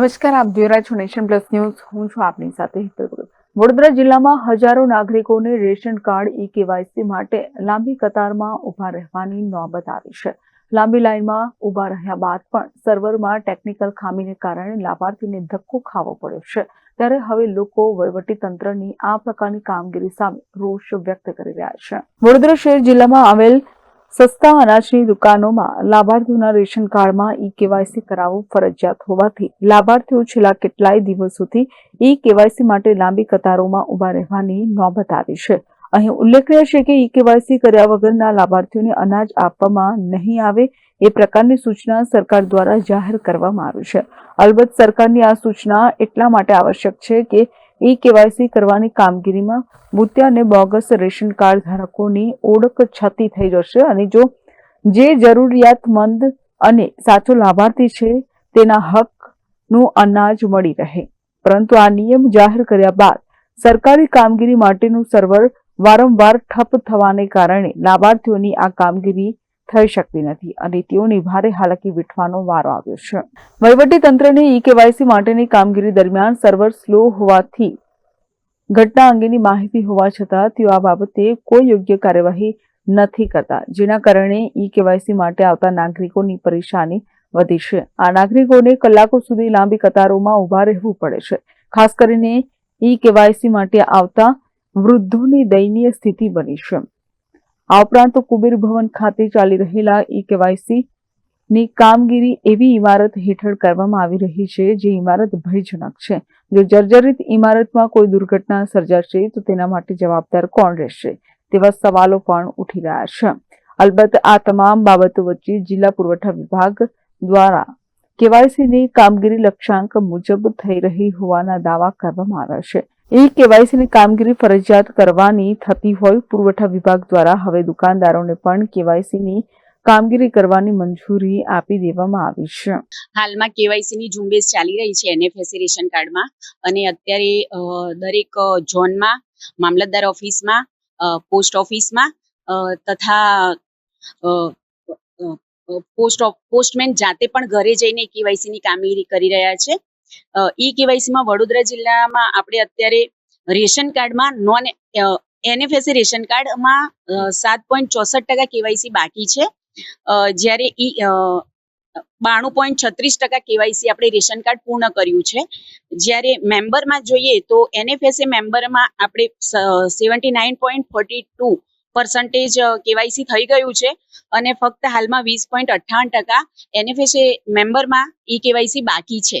નમસ્કાર, આપ જોઈ રહ્યા છો નેશન પ્લસ ન્યૂઝ. હું છું આપની સાથે વડોદરા જિલ્લામાં હજારો નાગરિકોને રેશન કાર્ડ, ઈ કેવાયસી માટે લાંબી કતારમાં ઊભા રહેવાની નોબત આવી છે. લાંબી લાઇનમાં ઊભા રહ્યા બાદ પણ સર્વરમાં ટેકનિકલ ખામીને કારણે લાભાર્થીને ધક્કો ખાવો પડ્યો છે. ત્યારે હવે લોકો વહીવટીતંત્રની આ પ્રકારની કામગીરી સામે રોષ વ્યક્ત કરી રહ્યા છે. વડોદરા શહેર જિલ્લામાં આવેલ સસ્તા અનાજની દુકાનોમાં લાભાર્થીઓના રેશન કાર્ડમાં ઈ કેવાયસી કરાવવું ફરજિયાત હોવાથી લાભાર્થીઓ છેલ્લા કેટલાય દિવસોથી ઈ કેવાયસી માટે લાંબી કતારોમાં ઊભા રહેવાની નોબત આવી છે. અહીં ઉલ્લેખનીય છે કે ઈ કેવાયસી કર્યા વગરના લાભાર્થીઓને અનાજ આપવામાં નહીં આવે એ પ્રકારની સૂચના સરકાર દ્વારા જાહેર કરવામાં આવી છે. અલબત્ત સરકારની આ સૂચના એટલા માટે આવશ્યક છે કે ઈ કેવાયસી કરવાની કામગીરીમાં ભૂત્યા અને બોગસ રેશન કાર્ડ ધારકોની ઓળખ છતી થઈ જશે અને જો જે જરૂરિયાતમંદ અને સાચો લાભાર્થી છે, તેના હકનું અનાજ મળી રહે. પરંતુ આ નિયમ જાહેર કર્યા બાદ સરકારી કામગીરી માટેનું સર્વર વારંવાર ઠપ થવાને કારણે લાભાર્થીઓની આ કામગીરી થઈ શકતી નથી અને તેઓની ભારે હાલાકી વેઠવાનો વારો આવ્યો છે. વહીવટી તંત્રની ઈ કેવાયસી માટેની કામગીરી દરમિયાન સર્વર સ્લો હોવાથી ઘટના અંગેની માહિતી હોવા છતાં તેઓ આ બાબતે કોઈ યોગ્ય કાર્યવાહી નથી કરતા, જેના કારણે ઈ કેવાયસી માટે આવતા નાગરિકોની પરેશાની વધી છે. આ નાગરિકોને કલાકો સુધી લાંબી કતારોમાં ઊભા રહેવું પડે છે. ખાસ કરીને ઈ કેવાયસી માટે આવતા વૃદ્ધોની દયનીય સ્થિતિ બની છે. આ ઉપરાંત કુબેર ભવન ખાતે ચાલી રહેલા ઈ કેવાયસી ની કામગીરી એવી ઇમારત હેઠળ કરવામાં આવી રહી છે, જે ઇમારત ભયજનક છે. જો જર્જરિત ઇમારતમાં કોઈ દુર્ઘટના સર્જાશે, તો તેના માટે જવાબદાર કોણ રહેશે? તેવા સવાલો પણ ઉઠી રહ્યા છે. અલબત્ત આ તમામ બાબતો વચ્ચે જિલ્લા પુરવઠા વિભાગ દ્વારા કેવાયસીની કામગીરી લક્ષ્યાંક મુજબ થઈ રહી હોવાના દાવા કરવામાં આવ્યા છે. એ કેવાયસીની કામગીરી ફરજિયાત કરવાની થતી હોય પુરવઠા વિભાગ દ્વારા હવે દુકાનદારોને પણ કેવાયસીની કામગીરી કરવાની મંજૂરી આપી દેવામાં આવી છે. હાલમાં કેવાયસી ની ઝુંબેશ ચાલી રહી છે એનએફએસસી રેશન કાર્ડમાં અને અત્યારે દરેક ઝોનમાં, મામલતદાર ઓફિસમાં પોસ્ટ ઓફિસમાં તથા પોસ્ટ પોસ્ટમેન જાતે પણ ઘરે જઈને કેવાયસી ની કામગીરી કરી રહ્યા છે. ઈ કેવાયસીમાં વડોદરા જિલ્લામાં આપણે અત્યારે રેશન કાર્ડમાં નોન એનએફએસએ રેશન કાર્ડમાં સાત પોઈન્ટ ચોસઠ ટકા કેવાયસી બાકી છે. જ્યારે ઈ બાણું પોઈન્ટ છત્રીસ ટકા કેવાયસી આપણે રેશન કાર્ડ પૂર્ણ કર્યું છે. જ્યારે મેમ્બરમાં જોઈએ તો એનએફએસએ મેમ્બરમાં આપણે seventy nine point forty two percentage KYC થઈ ગયું છે અને ફક્ત હાલમાં વીસ પોઈન્ટ અઠ્ઠાવન ટકા એનએફએસએ મેમ્બરમાં ઈ કેવાયસી બાકી છે.